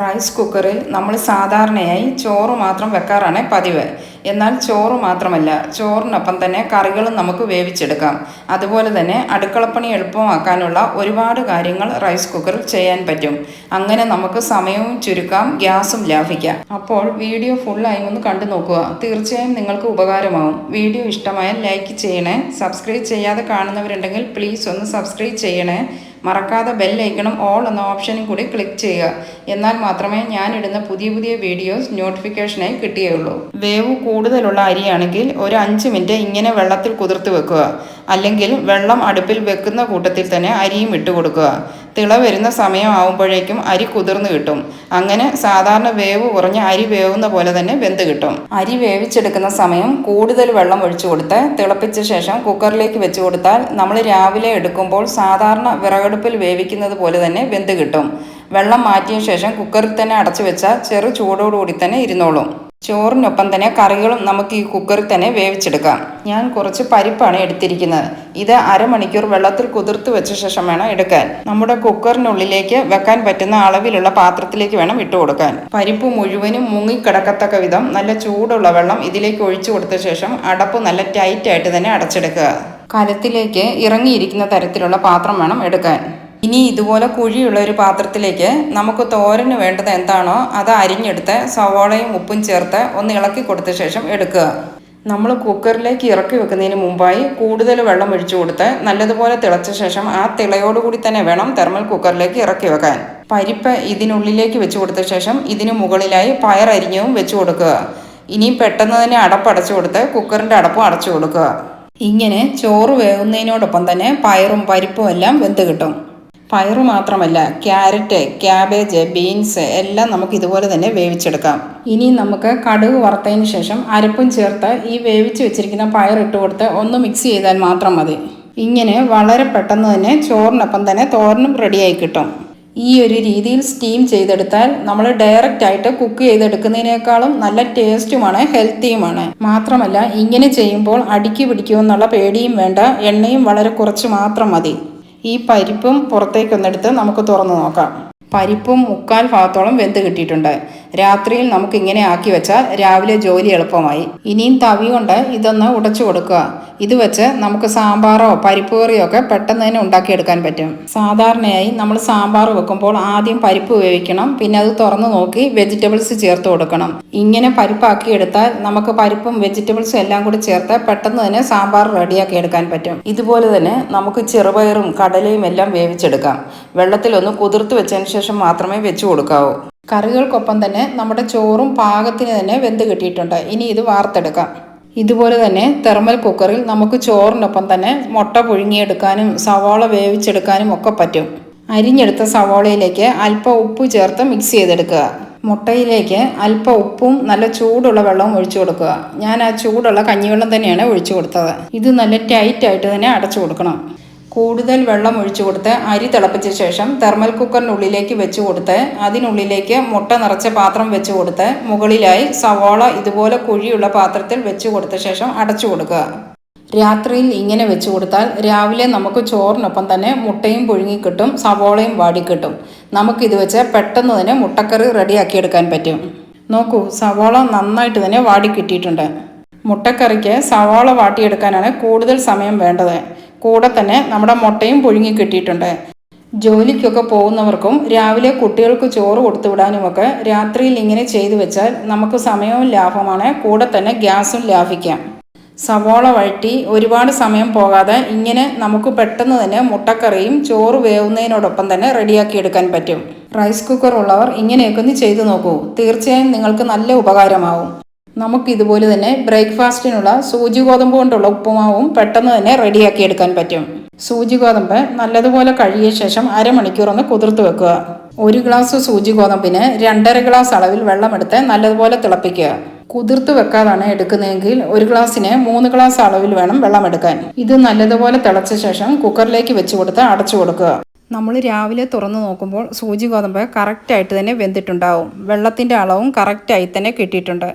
Rice കുക്കറിൽ നമ്മൾ സാധാരണയായി ചോറ് മാത്രം വെക്കാറാണ് പതിവ്. എന്നാൽ ചോറ് മാത്രമല്ല ചോറിനൊപ്പം തന്നെ കറികളും നമുക്ക് വേവിച്ചെടുക്കാം. അതുപോലെ തന്നെ അടുക്കളപ്പണി എളുപ്പമാക്കാനുള്ള ഒരുപാട് കാര്യങ്ങൾ റൈസ് കുക്കറിൽ ചെയ്യാൻ പറ്റും. അങ്ങനെ നമുക്ക് സമയവും ചുരുക്കാം ഗ്യാസും ലാഭിക്കാം. അപ്പോൾ വീഡിയോ ഫുള്ളായി ഒന്ന് കണ്ടു നോക്കുക. തീർച്ചയായും നിങ്ങൾക്ക് ഉപകാരമാവും. വീഡിയോ ഇഷ്ടമായാൽ ലൈക്ക് ചെയ്യണേ. സബ്സ്ക്രൈബ് ചെയ്യാതെ കാണുന്നവരുണ്ടെങ്കിൽ പ്ലീസ് ഒന്ന് സബ്സ്ക്രൈബ് ചെയ്യണേ. മറക്കാതെ ബെൽ ഐക്കണം ഓൾ എന്ന ഓപ്ഷനും കൂടി ക്ലിക്ക് ചെയ്യുക. എന്നാൽ മാത്രമേ ഞാൻ ഇടുന്ന പുതിയ പുതിയ വീഡിയോസ് നോട്ടിഫിക്കേഷനായി കിട്ടുകയുള്ളൂ വേവ് കൂടുതലുള്ള അരിയാണെങ്കിൽ ഒരു അഞ്ച് മിനിറ്റ് ഇങ്ങനെ വെള്ളത്തിൽ കുതിർത്ത് വെക്കുക. അല്ലെങ്കിൽ വെള്ളം അടുപ്പിൽ വെക്കുന്ന കൂട്ടത്തിൽ തന്നെ അരിയും ഇട്ട് കൊടുക്കുക. തിള വരുന്ന സമയമാവുമ്പോഴേക്കും അരി കുതിർന്നു കിട്ടും. അങ്ങനെ സാധാരണ വേവ് കുറഞ്ഞ അരി വേവുന്ന പോലെ തന്നെ വെന്ത് കിട്ടും. അരി വേവിച്ചെടുക്കുന്ന സമയം കൂടുതൽ വെള്ളം ഒഴിച്ചു കൊടുത്ത് തിളപ്പിച്ച ശേഷം കുക്കറിലേക്ക് വെച്ച് കൊടുത്താൽ നമ്മൾ രാവിലെ എടുക്കുമ്പോൾ സാധാരണ വിറകടുപ്പിൽ വേവിക്കുന്നത് പോലെ തന്നെ വെന്ത് കിട്ടും. വെള്ളം മാറ്റിയ ശേഷം കുക്കറിൽ തന്നെ അടച്ചു വെച്ചാൽ ചെറു ചൂടോടുകൂടി തന്നെ ഇരുന്നോളും. ചോറിനൊപ്പം തന്നെ കറികളും നമുക്ക് ഈ കുക്കറിൽ തന്നെ വേവിച്ചെടുക്കാം. ഞാൻ കുറച്ച് പരിപ്പാണ് എടുത്തിരിക്കുന്നത്. ഇത് അരമണിക്കൂർ വെള്ളത്തിൽ കുതിർത്ത് വെച്ച ശേഷം വേണം എടുക്കാൻ. നമ്മുടെ കുക്കറിനുള്ളിലേക്ക് വെക്കാൻ പറ്റുന്ന അളവിലുള്ള പാത്രത്തിലേക്ക് വേണം ഇട്ട് കൊടുക്കാൻ. പരിപ്പ് മുഴുവനും മുങ്ങിക്കിടക്കത്തക്ക വിധം നല്ല ചൂടുള്ള വെള്ളം ഇതിലേക്ക് ഒഴിച്ചു കൊടുത്ത ശേഷം അടപ്പ് നല്ല ടൈറ്റായിട്ട് തന്നെ അടച്ചെടുക്കുക. കലത്തിലേക്ക് ഇറങ്ങിയിരിക്കുന്ന തരത്തിലുള്ള പാത്രം വേണം എടുക്കാൻ. ഇനി ഇതുപോലെ കുഴിയുള്ള ഒരു പാത്രത്തിലേക്ക് നമുക്ക് തോരന് വേണ്ടത് എന്താണോ അത് അരിഞ്ഞെടുത്ത് സവാളയും ഉപ്പും ചേർത്ത് ഒന്ന് ഇളക്കി കൊടുത്ത ശേഷം എടുക്കുക. നമ്മൾ കുക്കറിലേക്ക് ഇറക്കി വെക്കുന്നതിന് മുമ്പായി കൂടുതൽ വെള്ളം ഒഴിച്ചു കൊടുത്ത് നല്ലതുപോലെ തിളച്ച ശേഷം ആ തിളയോടുകൂടി തന്നെ വേണം തെർമൽ കുക്കറിലേക്ക് ഇറക്കി വെക്കാൻ. പരിപ്പ് ഇതിനുള്ളിലേക്ക് വെച്ച് കൊടുത്ത ശേഷം ഇതിന് മുകളിലായി പയർ അരിഞ്ഞവും വെച്ച് കൊടുക്കുക. ഇനി പെട്ടെന്ന് തന്നെ അടപ്പടച്ചു കൊടുത്ത് കുക്കറിന്റെ അടപ്പും അടച്ചു കൊടുക്കുക. ഇങ്ങനെ ചോറ് വേകുന്നതിനോടൊപ്പം തന്നെ പയറും പരിപ്പും എല്ലാം വെന്ത് കിട്ടും. പയറ് മാത്രമല്ല ക്യാരറ്റ് ക്യാബേജ് ബീൻസ് എല്ലാം നമുക്ക് ഇതുപോലെ തന്നെ വേവിച്ചെടുക്കാം. ഇനി നമുക്ക് കടുക് വറുത്തതിന് ശേഷം അരപ്പും ചേർത്ത് ഈ വേവിച്ച് വെച്ചിരിക്കുന്ന പയർ ഇട്ട് കൊടുത്ത് ഒന്ന് മിക്സ് ചെയ്താൽ മാത്രം മതി. ഇങ്ങനെ വളരെ പെട്ടെന്ന് തന്നെ ചോറിനൊപ്പം തന്നെ തോരനും റെഡിയായി കിട്ടും. ഈ ഒരു രീതിയിൽ സ്റ്റീം ചെയ്തെടുത്താൽ നമ്മൾ ഡയറക്റ്റ് ആയിട്ട് കുക്ക് ചെയ്തെടുക്കുന്നതിനേക്കാളും നല്ല ടേസ്റ്റുമാണ് ഹെൽത്തിയുമാണ് മാത്രമല്ല ഇങ്ങനെ ചെയ്യുമ്പോൾ അടുക്കി പിടിക്കുമെന്നുള്ള പേടിയും വേണ്ട എണ്ണയും വളരെ കുറച്ച് മാത്രം മതി. ഈ പരിപ്പും പുറത്തേക്കൊന്നെടുത്ത് നമുക്ക് തുറന്ന് നോക്കാം. പരിപ്പും മുക്കാൽ ഭാഗത്തോളം വെന്ത് കിട്ടിയിട്ടുണ്ട്. രാത്രിയിൽ നമുക്ക് ഇങ്ങനെ ആക്കി വെച്ചാൽ രാവിലെ ജോലി എളുപ്പമായി. ഇനിയും തവി കൊണ്ട് ഇതൊന്ന് ഉടച്ചു കൊടുക്കുക. ഇത് വെച്ച് നമുക്ക് സാമ്പാറോ പരിപ്പ് കറിയോ ഒക്കെ പെട്ടെന്ന് തന്നെ ഉണ്ടാക്കിയെടുക്കാൻ പറ്റും. സാധാരണയായി നമ്മൾ സാമ്പാർ വെക്കുമ്പോൾ ആദ്യം പരിപ്പ് വേവിക്കണം. പിന്നെ അത് തുറന്നു നോക്കി വെജിറ്റബിൾസ് ചേർത്ത് കൊടുക്കണം. ഇങ്ങനെ പരിപ്പാക്കി എടുത്താൽ നമുക്ക് പരിപ്പും വെജിറ്റബിൾസും എല്ലാം കൂടി ചേർത്ത് പെട്ടെന്ന് തന്നെ സാമ്പാർ റെഡിയാക്കി എടുക്കാൻ പറ്റും. ഇതുപോലെ തന്നെ നമുക്ക് ചെറുപയറും കടലയും എല്ലാം വേവിച്ചെടുക്കാം. വെള്ളത്തിലൊന്ന് കുതിർത്ത് വെച്ചതിന് ശേഷം മാത്രമേ വെച്ചു കൊടുക്കാവൂ. കറികൾക്കൊപ്പം തന്നെ നമ്മുടെ ചോറും പാകത്തിന് തന്നെ വെന്ത് കിട്ടിയിട്ടുണ്ട്. ഇനി ഇത് വാർത്തെടുക്കാം. ഇതുപോലെ തന്നെ തെർമൽ കുക്കറിൽ നമുക്ക് ചോറിനൊപ്പം തന്നെ മുട്ട പുഴുങ്ങിയെടുക്കാനും സവാള വേവിച്ചെടുക്കാനും ഒക്കെ പറ്റും. അരിഞ്ഞെടുത്ത സവാളയിലേക്ക് അല്പം ഉപ്പ് ചേർത്ത് മിക്സ് ചെയ്തെടുക്കുക. മുട്ടയിലേക്ക് അല്പം ഉപ്പും നല്ല ചൂടുള്ള വെള്ളവും ഒഴിച്ചു കൊടുക്കുക. ഞാൻ ആ ചൂടുള്ള കഞ്ഞിവെള്ളം തന്നെയാണ് ഒഴിച്ചു കൊടുത്തത്. ഇത് നല്ല ടൈറ്റായിട്ട് തന്നെ അടച്ചു കൊടുക്കണം. കൂടുതൽ വെള്ളം ഒഴിച്ചു കൊടുത്ത് അരി തിളപ്പിച്ച ശേഷം തെർമൽ കുക്കറിനുള്ളിലേക്ക് വെച്ച് കൊടുത്ത് അതിനുള്ളിലേക്ക് മുട്ട നിറച്ച പാത്രം വെച്ച് കൊടുത്ത് മുകളിലായി സവാള ഇതുപോലെ കുഴിയുള്ള പാത്രത്തിൽ വെച്ച് കൊടുത്ത ശേഷം അടച്ചു കൊടുക്കുക. രാത്രിയിൽ ഇങ്ങനെ വെച്ച് കൊടുത്താൽ രാവിലെ നമുക്ക് ചോറിനൊപ്പം തന്നെ മുട്ടയും പുഴുങ്ങി കിട്ടും സവാളയും വാടിക്കിട്ടും നമുക്കിത് വെച്ച് പെട്ടെന്ന് തന്നെ മുട്ടക്കറി റെഡിയാക്കിയെടുക്കാൻ പറ്റും. നോക്കൂ സവാള നന്നായിട്ട് തന്നെ വാടി കിട്ടിയിട്ടുണ്ട്. മുട്ടക്കറിക്ക് സവാള വാട്ടിയെടുക്കാനാണ് കൂടുതൽ സമയം വേണ്ടത്. കൂടെ തന്നെ നമ്മുടെ മുട്ടയും പുഴുങ്ങി കിട്ടിയിട്ടുണ്ട്. ജോലിക്കൊക്കെ പോകുന്നവർക്കും രാവിലെ കുട്ടികൾക്ക് ചോറ് കൊടുത്തു വിടാനുമൊക്കെ രാത്രിയിൽ ഇങ്ങനെ ചെയ്തു വെച്ചാൽ നമുക്ക് സമയവും ലാഭമാണ് കൂടെ തന്നെ ഗ്യാസും ലാഭിക്കാം. സവോള വഴറ്റി ഒരുപാട് സമയം പോകാതെ ഇങ്ങനെ നമുക്ക് പെട്ടെന്ന് തന്നെ മുട്ടക്കറിയും ചോറ് വേവുന്നതിനോടൊപ്പം തന്നെ റെഡിയാക്കി എടുക്കാൻ പറ്റും. റൈസ് കുക്കർ ഉള്ളവർ ഇങ്ങനെയൊക്കെ ഒന്ന് ചെയ്തു നോക്കൂ. തീർച്ചയായും നിങ്ങൾക്ക് നല്ല ഉപകാരമാവും. നമുക്ക് ഇതുപോലെ തന്നെ ബ്രേക്ക്ഫാസ്റ്റിനുള്ള സൂചി ഗോതമ്പ് കൊണ്ടുള്ള ഉപ്പുമാവും പെട്ടെന്ന് തന്നെ റെഡിയാക്കി എടുക്കാൻ പറ്റും. സൂചി ഗോതമ്പ് നല്ലതുപോലെ കഴുകിയ ശേഷം അരമണിക്കൂർ ഒന്ന് കുതിർത്ത് വെക്കുക. ഒരു ഗ്ലാസ് സൂചി ഗോതമ്പിന് രണ്ടര ഗ്ലാസ് അളവിൽ വെള്ളമെടുത്ത് നല്ലതുപോലെ തിളപ്പിക്കുക. കുതിർത്ത് വെക്കാതാണ് എടുക്കുന്നതെങ്കിൽ ഒരു ഗ്ലാസ്സിന് മൂന്ന് ഗ്ലാസ് അളവിൽ വേണം വെള്ളമെടുക്കാൻ. ഇത് നല്ലതുപോലെ തിളച്ച ശേഷം കുക്കറിലേക്ക് വെച്ച് കൊടുത്ത് അടച്ചു കൊടുക്കുക. നമ്മൾ രാവിലെ തുറന്നു നോക്കുമ്പോൾ സൂചി ഗോതമ്പ് കറക്റ്റായിട്ട് തന്നെ വെന്തിട്ടുണ്ടാവും. വെള്ളത്തിന്റെ അളവും കറക്റ്റായി തന്നെ കിട്ടിയിട്ടുണ്ട്.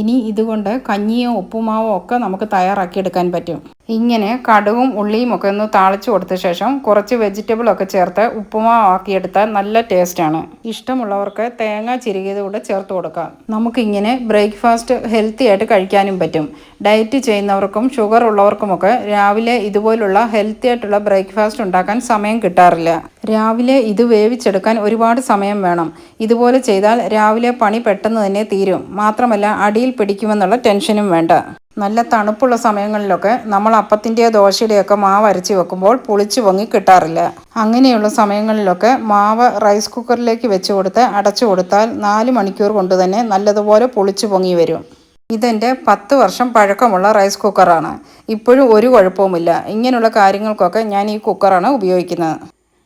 ഇനി ഇതുകൊണ്ട് കഞ്ഞിയോ ഉപ്പുമാവോ ഒക്കെ നമുക്ക് തയ്യാറാക്കിയെടുക്കാൻ പറ്റും. ഇങ്ങനെ കടുവും ഉള്ളിയും ഒക്കെ ഒന്ന് താളിച്ചു കൊടുത്ത ശേഷം കുറച്ച് വെജിറ്റബിൾ ഒക്കെ ചേർത്ത് ഉപ്പുമാവാക്കിയെടുത്താൽ നല്ല ടേസ്റ്റാണ് ഇഷ്ടമുള്ളവർക്ക് തേങ്ങ ചിരുകിയത് കൂടെ ചേർത്ത് കൊടുക്കാം നമുക്കിങ്ങനെ ബ്രേക്ക്ഫാസ്റ്റ് ഹെൽത്തി ആയിട്ട് കഴിക്കാനും പറ്റും. ഡയറ്റ് ചെയ്യുന്നവർക്കും ഷുഗർ ഉള്ളവർക്കുമൊക്കെ രാവിലെ ഇതുപോലുള്ള ഹെൽത്തി ആയിട്ടുള്ള ബ്രേക്ക്ഫാസ്റ്റ് ഉണ്ടാക്കാൻ സമയം കിട്ടാറില്ല. രാവിലെ ഇത് വേവിച്ചെടുക്കാൻ ഒരുപാട് സമയം വേണം. ഇതുപോലെ ചെയ്താൽ രാവിലെ പണി പെട്ടെന്ന് തന്നെ തീരും. മാത്രമല്ല അടിയിൽ പിടിക്കുമെന്നുള്ള ടെൻഷനും വേണ്ട. നല്ല തണുപ്പുള്ള സമയങ്ങളിലൊക്കെ നമ്മൾ അപ്പത്തിന്റെയോ ദോശയുടെയൊക്കെ മാവ് അരച്ച് വെക്കുമ്പോൾ പുളിച്ച് പൊങ്ങി കിട്ടാറില്ല. അങ്ങനെയുള്ള സമയങ്ങളിലൊക്കെ മാവ് റൈസ് കുക്കറിലേക്ക് വെച്ച് കൊടുത്ത് അടച്ചു കൊടുത്താൽ നാല് മണിക്കൂർ കൊണ്ട് തന്നെ നല്ലതുപോലെ പുളിച്ച് പൊങ്ങി വരും. ഇതെന്റെ പത്ത് വർഷം പഴക്കമുള്ള റൈസ് കുക്കറാണ്. ഇപ്പോഴും ഒരു കുഴപ്പവുമില്ല. ഇങ്ങനെയുള്ള കാര്യങ്ങൾക്കൊക്കെ ഞാൻ ഈ കുക്കറാണ് ഉപയോഗിക്കുന്നത്.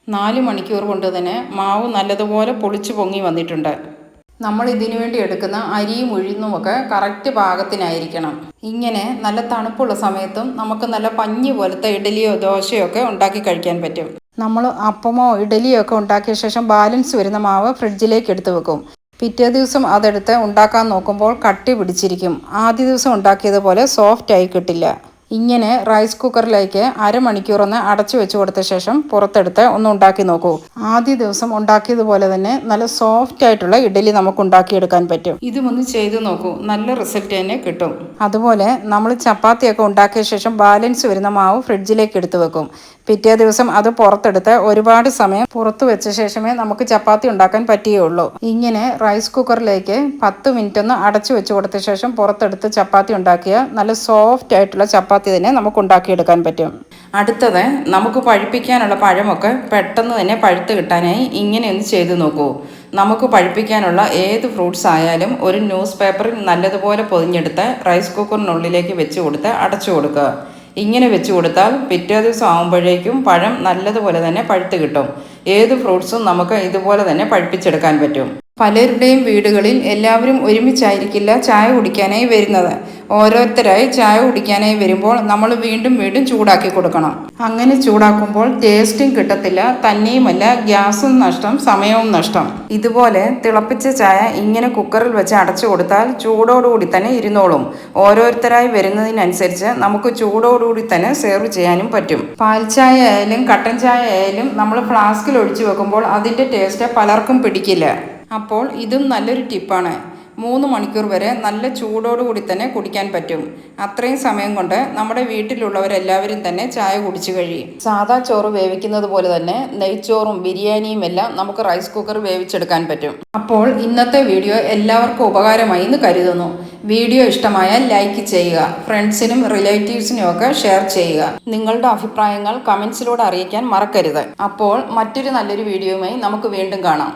നാല് മണിക്കൂർ കൊണ്ട് തന്നെ മാവ് നല്ലതുപോലെ പൊളിച്ച് പൊങ്ങി വന്നിട്ടുണ്ട്. നമ്മൾ ഇതിനു വേണ്ടി എടുക്കുന്ന അരിയും ഉഴുന്നും ഒക്കെ കറക്റ്റ് പാകത്തിനായിരിക്കണം. ഇങ്ങനെ നല്ല തണുപ്പുള്ള സമയത്തും നമുക്ക് നല്ല പഞ്ഞി പോലത്തെ ഇഡലിയോ ദോശയോ ഒക്കെ ഉണ്ടാക്കി കഴിക്കാൻ പറ്റും. നമ്മൾ അപ്പമോ ഇഡലിയോ ഒക്കെ ഉണ്ടാക്കിയ ശേഷം ബാലൻസ് വരുന്ന മാവ് ഫ്രിഡ്ജിലേക്ക് എടുത്തു വെക്കും. പിറ്റേ ദിവസം അതെടുത്ത് ഉണ്ടാക്കാൻ നോക്കുമ്പോൾ കട്ടി പിടിച്ചിരിക്കും. ആദ്യ ദിവസം ഉണ്ടാക്കിയതുപോലെ സോഫ്റ്റ് ആയി കിട്ടില്ല. ഇങ്ങനെ റൈസ് കുക്കറിലേക്ക് അരമണിക്കൂർ ഒന്ന് അടച്ചു വെച്ച് കൊടുത്ത ശേഷം പുറത്തെടുത്ത് ഒന്ന് ഉണ്ടാക്കി നോക്കൂ. ആദ്യ ദിവസം ഉണ്ടാക്കിയതുപോലെ തന്നെ നല്ല സോഫ്റ്റ് ആയിട്ടുള്ള ഇഡലി നമുക്ക് ഉണ്ടാക്കിയെടുക്കാൻ പറ്റും. ഇതും ഒന്ന് ചെയ്തു നോക്കൂ. നല്ല റിസൾട്ട് തന്നെ കിട്ടും. അതുപോലെ നമ്മൾ ചപ്പാത്തിയൊക്കെ ഉണ്ടാക്കിയ ശേഷം ബാലൻസ് വരുന്ന മാവ് ഫ്രിഡ്ജിലേക്ക് എടുത്തു വെക്കും. പിറ്റേ ദിവസം അത് പുറത്തെടുത്ത് ഒരുപാട് സമയം പുറത്തു വെച്ച ശേഷമേ നമുക്ക് ചപ്പാത്തി ഉണ്ടാക്കാൻ പറ്റുകയുള്ളൂ. ഇങ്ങനെ റൈസ് കുക്കറിലേക്ക് പത്ത് മിനിറ്റ് ഒന്ന് അടച്ചു വെച്ച് കൊടുത്ത ശേഷം പുറത്തെടുത്ത് ചപ്പാത്തി ഉണ്ടാക്കിയ നല്ല സോഫ്റ്റ് ആയിട്ടുള്ള ചപ്പാത്തി തന്നെ നമുക്ക് ഉണ്ടാക്കിയെടുക്കാൻ പറ്റും. അടുത്തത് നമുക്ക് പഴുപ്പിക്കാനുള്ള പഴമൊക്കെ പെട്ടെന്ന് തന്നെ പഴുത്ത് കിട്ടാനായി ഇങ്ങനെയൊന്ന് ചെയ്തു നോക്കൂ. നമുക്ക് പഴുപ്പിക്കാനുള്ള ഏത് ഫ്രൂട്ട്സ് ആയാലും ഒരു ന്യൂസ് പേപ്പറിൽ നല്ലതുപോലെ പൊതിഞ്ഞെടുത്ത് റൈസ് കുക്കറിനുള്ളിലേക്ക് വെച്ച് കൊടുത്ത് അടച്ചു കൊടുക്കുക. ഇങ്ങനെ വെച്ച് കൊടുത്താൽ പിറ്റേ ദിവസം ആകുമ്പോഴേക്കും പഴം നല്ലതുപോലെ തന്നെ പഴുത്ത് കിട്ടും. ഏത് ഫ്രൂട്ട്സും നമുക്ക് ഇതുപോലെ തന്നെ പഴുപ്പിച്ചെടുക്കാൻ പറ്റും. പലരുടെയും വീടുകളിൽ എല്ലാവരും ഒരുമിച്ചായിരിക്കില്ല ചായ കുടിക്കാനായി വരുന്നത്. ഓരോരുത്തരായി ചായ കുടിക്കാനായി വരുമ്പോൾ നമ്മൾ വീണ്ടും വീണ്ടും ചൂടാക്കി കൊടുക്കണം. അങ്ങനെ ചൂടാക്കുമ്പോൾ ടേസ്റ്റും കിട്ടത്തില്ല തന്നെയുമല്ല ഗ്യാസും നഷ്ടം സമയവും നഷ്ടം. ഇതുപോലെ തിളപ്പിച്ച ചായ ഇങ്ങനെ കുക്കറിൽ വെച്ച് അടച്ചു കൊടുത്താൽ ചൂടോടുകൂടി തന്നെ ഇരുന്നോളും. ഓരോരുത്തരായി വരുന്നതിനനുസരിച്ച് നമുക്ക് ചൂടോടുകൂടി തന്നെ സെർവ് ചെയ്യാനും പറ്റും. പാൽ ചായ ആയാലും കട്ടൻ ചായ ആയാലും നമ്മൾ ഫ്ലാസ്കിൽ ഒഴിച്ചു വെക്കുമ്പോൾ അതിന്റെ ടേസ്റ്റ് പലർക്കും പിടിക്കില്ല. അപ്പോൾ ഇതും നല്ലൊരു ടിപ്പാണ്. മൂന്ന് മണിക്കൂർ വരെ നല്ല ചൂടോടുകൂടി തന്നെ കുടിക്കാൻ പറ്റും. അത്രയും സമയം കൊണ്ട് നമ്മുടെ വീട്ടിലുള്ളവരെല്ലാവരും തന്നെ ചായ കുടിച്ചു കഴിയും. സാദാ ചോറ് വേവിക്കുന്നത് പോലെ തന്നെ നെയ്ച്ചോറും ബിരിയാണിയും എല്ലാം നമുക്ക് റൈസ് കുക്കർ വേവിച്ചെടുക്കാൻ പറ്റും. അപ്പോൾ ഇന്നത്തെ വീഡിയോ എല്ലാവർക്കും ഉപകാരമായി എന്ന് കരുതുന്നു. വീഡിയോ ഇഷ്ടമായാൽ ലൈക്ക് ചെയ്യുക ഫ്രണ്ട്സിനും റിലേറ്റീവ്സിനും ഒക്കെ ഷെയർ ചെയ്യുക. നിങ്ങളുടെ അഭിപ്രായങ്ങൾ കമൻസിലൂടെ അറിയിക്കാൻ മറക്കരുത്. അപ്പോൾ മറ്റൊരു നല്ലൊരു വീഡിയോയുമായി നമുക്ക് വീണ്ടും കാണാം.